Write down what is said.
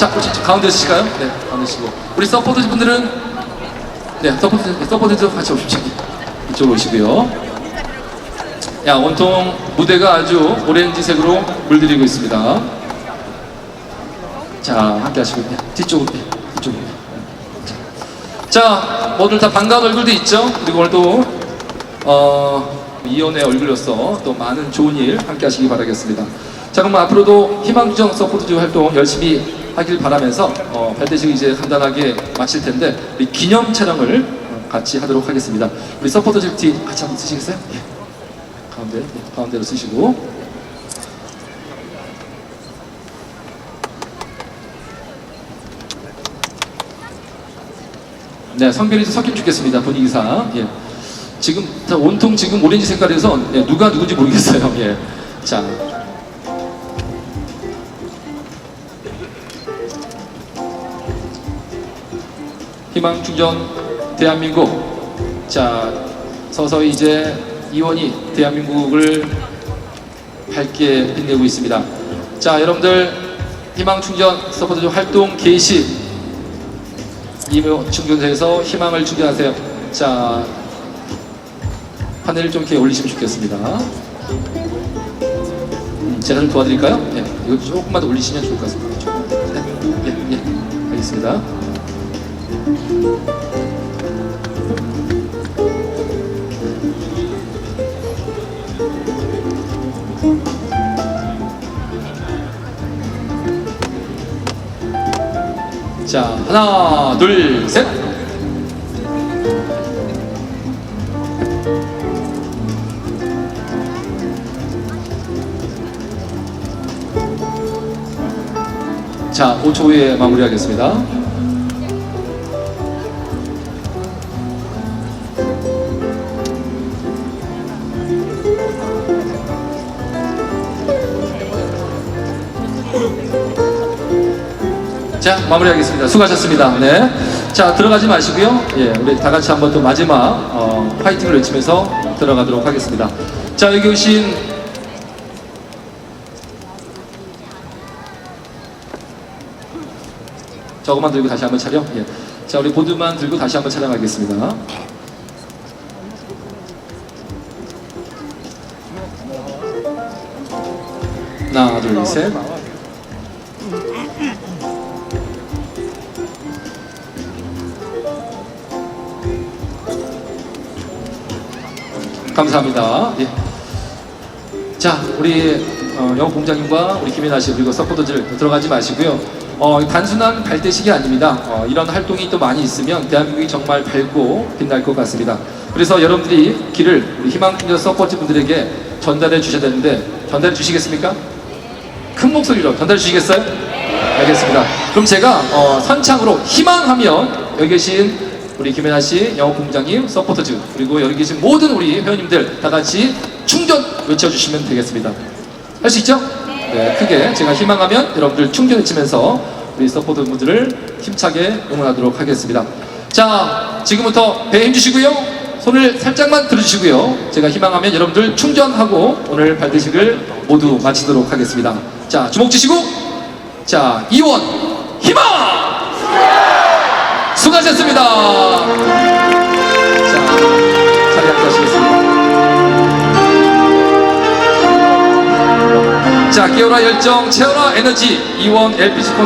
자, 가운데 쓰실까요? 네, 가운데 쓰시고. 우리 서포터 분들은, 네, 서포터, 서포터도 같이 오십시오. 이쪽으로 오시고요. 야, 온통 무대가 아주 오렌지색으로 물들이고 있습니다. 자, 함께 하시고, 네, 뒤쪽으로, 네, 뒤쪽으로. 자, 모두 다 반가운 얼굴도 있죠? 그리고 오늘 또, 어, 이연의 얼굴로서 또 많은 좋은 일 함께 하시기 바라겠습니다. 자, 그럼 앞으로도 희망주정 서포트즈 활동 열심히 하길 바라면서, 어, 발대식 이제 간단하게 마칠 텐데, 우리 기념 촬영을 어, 같이 하도록 하겠습니다. 우리 서포터즈 티 같이 한번 쓰시겠어요? 예. 가운데, 네, 가운데로 쓰시고. 네, 성별이 좀 섞이면 좋겠습니다. 분위기상. 예. 지금 다 온통 지금 오렌지 색깔에서 예, 누가 누군지 모르겠어요. 예. 자. 희망 충전 대한민국. 자, 서서히 이제 이원이 대한민국을 밝게 빛내고 있습니다. 자, 여러분들 희망 충전 서포터 활동 개시 이모 충전소에서 희망을 충전하세요. 자, 하늘을 좀 이렇게 올리시면 좋겠습니다. 음, 제가 좀 도와드릴까요? 예, 이거 조금만 더 올리시면 좋을 것 같습니다. 네, 예, 예, 알겠습니다. 자, 하나, 둘, 셋. 자, 5초 후에 마무리하겠습니다. 자, 마무리하겠습니다. 수고하셨습니다. 네. 자, 들어가지 마시고요. 예, 우리 다 같이 한번 또 마지막 어, 파이팅을 외치면서 들어가도록 하겠습니다. 자, 여기 오신 저거만 들고 다시 한번 촬영. 예. 자, 우리 보드만 들고 다시 한번 촬영하겠습니다. 하나, 둘, 셋. 감사합니다. 예. 자, 우리 어, 영업 공장님과 우리 김연아 씨 그리고 서포터들 들어가지 마시고요. 어, 단순한 발대식이 아닙니다. 어, 이런 활동이 또 많이 있으면 대한민국이 정말 밝고 빛날 것 같습니다. 그래서 여러분들이 길을 희망충전 서포트 분들에게 전달해 주셔야 되는데 전달해 주시겠습니까? 큰 목소리로 전달해 주시겠어요? 알겠습니다. 그럼 제가 어, 선창으로 희망하면 여기 계신 우리 김연아 씨, 영업 공장님, 서포터즈 그리고 여기 계신 모든 우리 회원님들 다 같이 충전 외쳐주시면 되겠습니다. 할 수 있죠? 네, 크게 제가 희망하면 여러분들 충전 외치면서 우리 서포터 분들을 힘차게 응원하도록 하겠습니다. 자, 지금부터 배에 힘주시고요. 손을 살짝만 들어주시고요. 제가 희망하면 여러분들 충전하고 오늘 발대식을 모두 마치도록 하겠습니다. 자, 주목 주시고, 자, 이원 희망! 수고하셨습니다. 자, 자리 앉으시겠습니다. 자, 깨어라 열정, 채워라 에너지, 이원 LPG 콘서트.